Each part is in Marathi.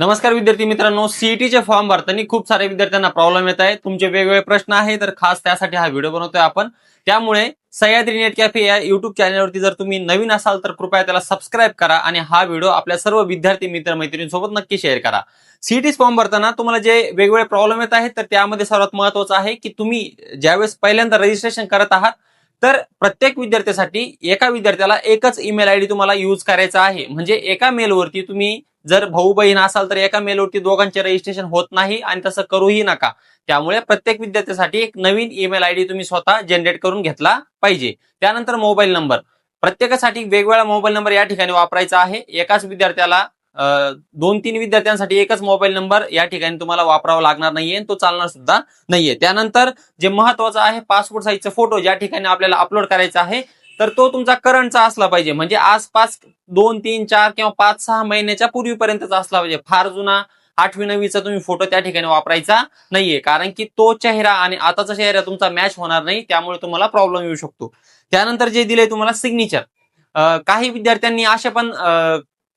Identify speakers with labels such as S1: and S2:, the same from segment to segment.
S1: नमस्कार विद्यार्थी मित्रांनो सीईटीचे फॉर्म भरताना खूप सारे विद्यार्थ्यांना प्रॉब्लेम येत आहेत. तुमचे वेगवेगळे प्रश्न आहे तर खास त्यासाठी हा व्हिडिओ बनवतोय आपण. त्यामुळे सह्याद्री नेट कॅफे या युट्यूब चॅनलवरती जर तुम्ही नवीन असाल तर कृपया त्याला सबस्क्राईब करा आणि हा व्हिडिओ आपल्या सर्व विद्यार्थी मित्र मैत्रिणींसोबत नक्की शेअर करा. सीईटी फॉर्म भरताना तुम्हाला जे वेगवेगळे प्रॉब्लेम येत आहेत तर त्यामध्ये सर्वात महत्वाचं आहे की तुम्ही ज्यावेळेस पहिल्यांदा रजिस्ट्रेशन करत आहात तर प्रत्येक विद्यार्थ्यासाठी एका विद्यार्थ्याला एकच ईमेल आयडी तुम्हाला युज करायचा आहे. म्हणजे एका मेलवरती तुम्ही जर भाऊ बहीण असाल तर एका मेलवरती दोघांचे रजिस्ट्रेशन होत नाही आणि तसं करूही नका. त्यामुळे प्रत्येक विद्यार्थ्यासाठी एक नवीन ईमेल आयडी तुम्ही स्वतः जनरेट करून घेतला पाहिजे. त्यानंतर मोबाईल नंबर प्रत्येकासाठी वेगवेगळा मोबाईल नंबर या ठिकाणी वापरायचा आहे. एकाच विद्यार्थ्याला दोन तीन विद्यार्थ्यांसाठी एकच मोबाईल नंबर या ठिकाणी तुम्हाला वापरावा लागणार नाहीये तो चालणार सुद्धा नाहीये. त्यानंतर जे महत्वाचं आहे पासपोर्ट साईजचा फोटो ज्या ठिकाणी आपल्याला अपलोड करायचा आहे तर तो तुमचा करंटचा असला पाहिजे. म्हणजे आसपास दोन तीन चार किंवा पाच सहा महिन्याच्या पूर्वीपर्यंतचा असला पाहिजे. फार जुना आठवी नववीचा तुम्ही फोटो त्या ठिकाणी वापरायचा नाहीये. कारण की तो चेहरा आणि आताचा चेहरा तुमचा मॅच होणार नाही त्यामुळे तुम्हाला प्रॉब्लेम येऊ शकतो. त्यानंतर जे दिले तुम्हाला सिग्नेचर काही विद्यार्थ्यांनी असे पण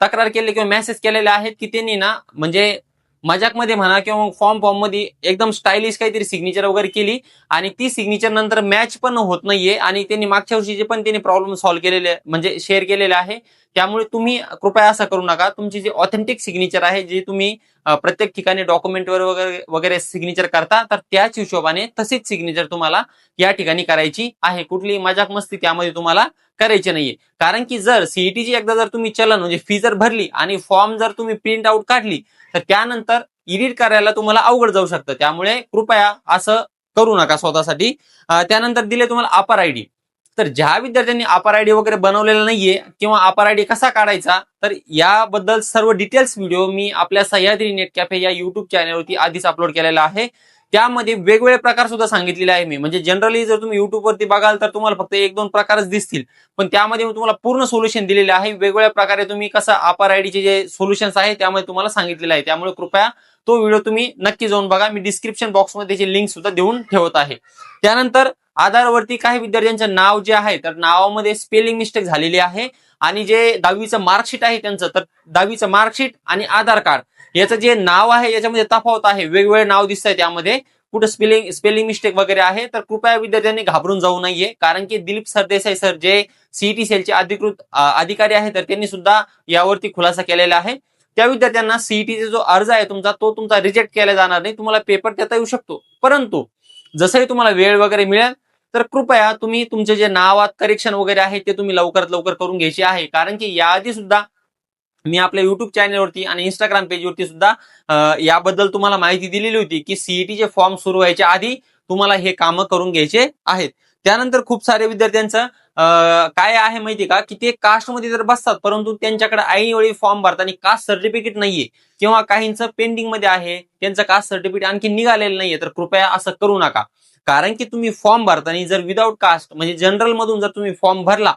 S1: तक्रार केली किंवा मेसेज केलेले आहेत की त्यांनी ना म्हणजे मजाकमध्ये म्हणा किंवा फॉर्म फॉर्ममध्ये एकदम स्टायलिश काहीतरी सिग्नेचर वगैरे केली आणि ती सिग्नेचर नंतर मॅच पण होत नाहीये आणि त्यांनी मागच्या वर्षीचे पण त्यांनी प्रॉब्लेम सॉल्व्ह केलेले म्हणजे शेअर केलेले आहे त्यामुळे तुम्ही कृपया असं करू नका. तुमची जी ऑथेंटिक सिग्नेचर आहे जी तुम्ही प्रत्येक ठिकाणी डॉक्युमेंटवर वगैरे वगैरे सिग्नेचर करता तर त्याच हिशोबाने तशीच सिग्नेचर तुम्हाला या ठिकाणी करायची आहे. कुठली मजाक मस्ती त्यामध्ये तुम्हाला करायची नाहीये. कारण की जर सीईटीची एकदा जर तुम्ही चलन म्हणजे फी जर भरली आणि फॉर्म जर तुम्ही प्रिंट आउट काढली तर त्यानंतर एडिट करायला तुम्हाला अवघड जाऊ शकतं. त्यामुळे कृपया असं करू नका स्वतःसाठी. त्यानंतर दिले तुम्हाला अपर आयडी तर ज्या विद्यार्थ्यांनी अपर आयडी वगैरे बनवलेला नाहीये किंवा अपर आयडी कसा काढायचा तर याबद्दल सर्व डिटेल्स व्हिडिओ मी आपल्या सह्याद्री नेट कॅफे या युट्यूब चॅनलवरती आधीच अपलोड केलेला आहे. त्यामध्ये वेगवेगळे प्रकार सुद्धा सांगितलेले आहे मी. म्हणजे जनरली जर तुम्ही युट्यूबवरती बघाल तर तुम्हाला फक्त एक दोन प्रकारच दिसतील. पण त्यामध्ये मी तुम्हाला पूर्ण सोल्युशन दिलेले आहे. वेगवेगळ्या प्रकारे तुम्ही कसं अपर आयडीचे जे सोल्युशन्स आहे त्यामध्ये तुम्हाला सांगितलेलं आहे. त्यामुळे कृपया तो व्हिडिओ तुम्ही नक्की जाऊन बघा. मी डिस्क्रिप्शन बॉक्समध्ये त्याची लिंक सुद्धा देऊन ठेवत आहे. त्यानंतर आधारवरती काही विद्यार्थ्यांचं नाव जे आहे तर नावामध्ये स्पेलिंग मिस्टेक झालेली आहे. आणि जे दहावीचं मार्कशीट आहे त्यांचं तर दहावीचं मार्कशीट आणि आधार कार्ड याचं जे नाव आहे याच्यामध्ये तफावत आहे. वेगवेगळे नाव दिसत आहे त्यामध्ये. कुठं स्पेलिंग स्पेलिंग मिस्टेक वगैरे आहे तर कृपया विद्यार्थ्यांनी घाबरून जाऊ नये. कारण की दिलीप सरदेसाई सर जे सीईटी सेलचे अधिकृत अधिकारी आहेत तर त्यांनी सुद्धा यावरती खुलासा केलेला आहे. त्या विद्यार्थ्यांना सीईटीचा जो अर्ज आहे तुमचा तो तुमचा रिजेक्ट केला जाणार नाही. तुम्हाला पेपर देता येऊ शकतो. परंतु जसंही तुम्हाला वेळ वगैरे मिळेल तर कृपया तुम्ही तुमचे जे नावात करेक्शन वगैरे आहे ते तुम्ही लवकरात लवकर करून घ्यायचे आहे. कारण की याआधी सुद्धा मी आपल्या युट्यूब चॅनलवरती आणि इंस्टाग्राम पेजवरती सुद्धा याबद्दल तुम्हाला माहिती दिलेली होती की सीईटीचे फॉर्म सुरू व्हायच्या आधी तुम्हाला हे कामं करून घ्यायचे आहेत. त्यानंतर खूप सारे विद्यार्थ्यांचं काय आहे माहिती का? की ते कास्टमध्ये जर बसतात परंतु त्यांच्याकडे ऐनवेळी फॉर्म भरताना कास्ट सर्टिफिकेट नाहीये. किंवा काहींचं पेंडिंगमध्ये आहे त्यांचं कास्ट सर्टिफिकेट आणखी निघालेलं नाहीये तर कृपया असं करू नका. कारण की तुम्ही फॉर्म भरताना जर विदाऊट कास्ट म्हणजे जनरल मधून जर तुम्ही फॉर्म भरला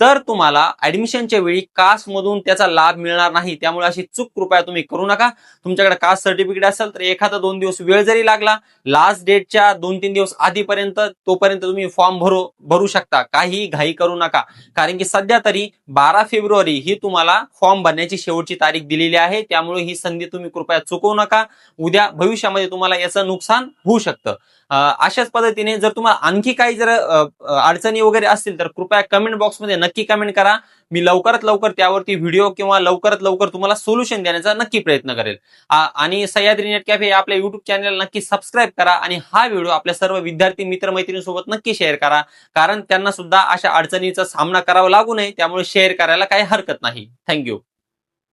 S1: तर तुम्हाला ऍडमिशनच्या वेळी कास्ट मधून त्याचा लाभ मिळणार नाही. त्यामुळे अशी चूक कृपया तुम्ही करू नका. तुमच्याकडे कास्ट सर्टिफिकेट असेल तर एखादा दोन दिवस वेळ जरी लागला लास्ट डेटच्या दोन तीन दिवस आधीपर्यंत तोपर्यंत तुम्ही फॉर्म भरू भरू शकता. काही घाई करू नका. कारण की सध्या तरी बारा फेब्रुवारी ही तुम्हाला फॉर्म भरण्याची शेवटची तारीख दिलेली आहे. त्यामुळे ही संधी तुम्ही कृपया चुकवू नका. उद्या भविष्यामध्ये तुम्हाला याचं नुकसान होऊ शकतं. अशाच पद्धतीने जर तुम्हाला आणखी काही जर अडचणी वगैरे असतील तर कृपया कमेंट बॉक्समध्ये नक्की कमेंट करा. मी लवकरात लवकर त्यावरती व्हिडिओ किंवा लवकरात लवकर तुम्हाला सोल्युशन देण्याचा नक्की प्रयत्न करेल. आणि सह्याद्री नेट कॅफे आपल्या युट्यूब चॅनेल नक्की सबस्क्राईब करा आणि हा व्हिडिओ आपल्या सर्व विद्यार्थी मित्र मैत्रिणींसोबत नक्की शेअर करा. कारण त्यांना सुद्धा अशा अडचणीचा सामना करावा लागू नये त्यामुळे शेअर करायला काही हरकत नाही. थँक्यू